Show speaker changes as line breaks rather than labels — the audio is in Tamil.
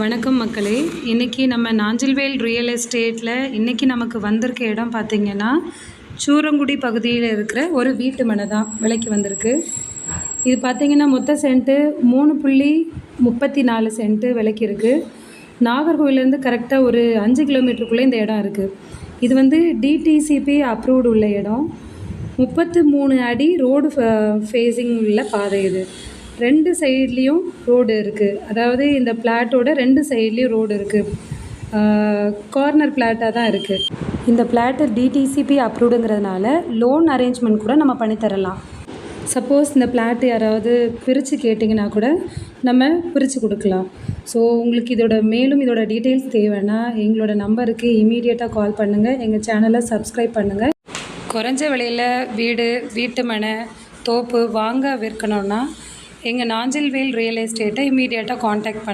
வணக்கம் மக்களே. இன்றைக்கி நம்ம நாஞ்சில்வேல் ரியல் எஸ்டேட்டில் இன்றைக்கி நமக்கு வந்திருக்க இடம் பார்த்திங்கன்னா சூரங்குடி பகுதியில் இருக்கிற ஒரு வீட்டு மனை தான் விலைக்கு வந்திருக்கு. இது பார்த்திங்கன்னா மொத்த சென்ட்டு மூணு புள்ளி முப்பத்தி நாலு சென்ட்டு விலைக்கு இருக்குது நாகர்கோவிலேருந்து கரெக்டாக ஒரு அஞ்சு கிலோமீட்டருக்குள்ளே இந்த இடம் இருக்குது இது வந்து டிடிசிபி அப்ரூவ்டு உள்ள இடம். முப்பத்து மூணு அடி ரோடு ஃபேஸிங் உள்ள பாதை இது. ரெண்டு சைட்லேயும் ரோடு இருக்குது அதாவது இந்த பிளாட்டோட ரெண்டு சைட்லேயும் ரோடு இருக்குது கார்னர் பிளாட்டாக தான் இருக்குது இந்த பிளாட்டு டிடிசிபி அப்ரூவ்டுங்கிறதுனால லோன் அரேஞ்ச்மெண்ட் கூட நம்ம பண்ணித்தரலாம் சப்போஸ் இந்த பிளாட் யாராவது பிரித்து கேட்டிங்கன்னா கூட நம்ம பிரித்து கொடுக்கலாம். ஸோ உங்களுக்கு இதோட மேலும் இதோட டீட்டெயில்ஸ் தேவைன்னா எங்களோட நம்பருக்கு இமீடியட்டாக கால் பண்ணுங்கள் எங்கள் சேனலை சப்ஸ்கிரைப் பண்ணுங்கள் குறைஞ்ச விலையில் வீடு வீட்டு மனை தோப்பு வாங்க விற்கணுன்னா எங்கள் நாஞ்சில்வேல் ரியல் எஸ்டேட்டை இமீடியட்டாக காண்டாக்ட் பண்ண.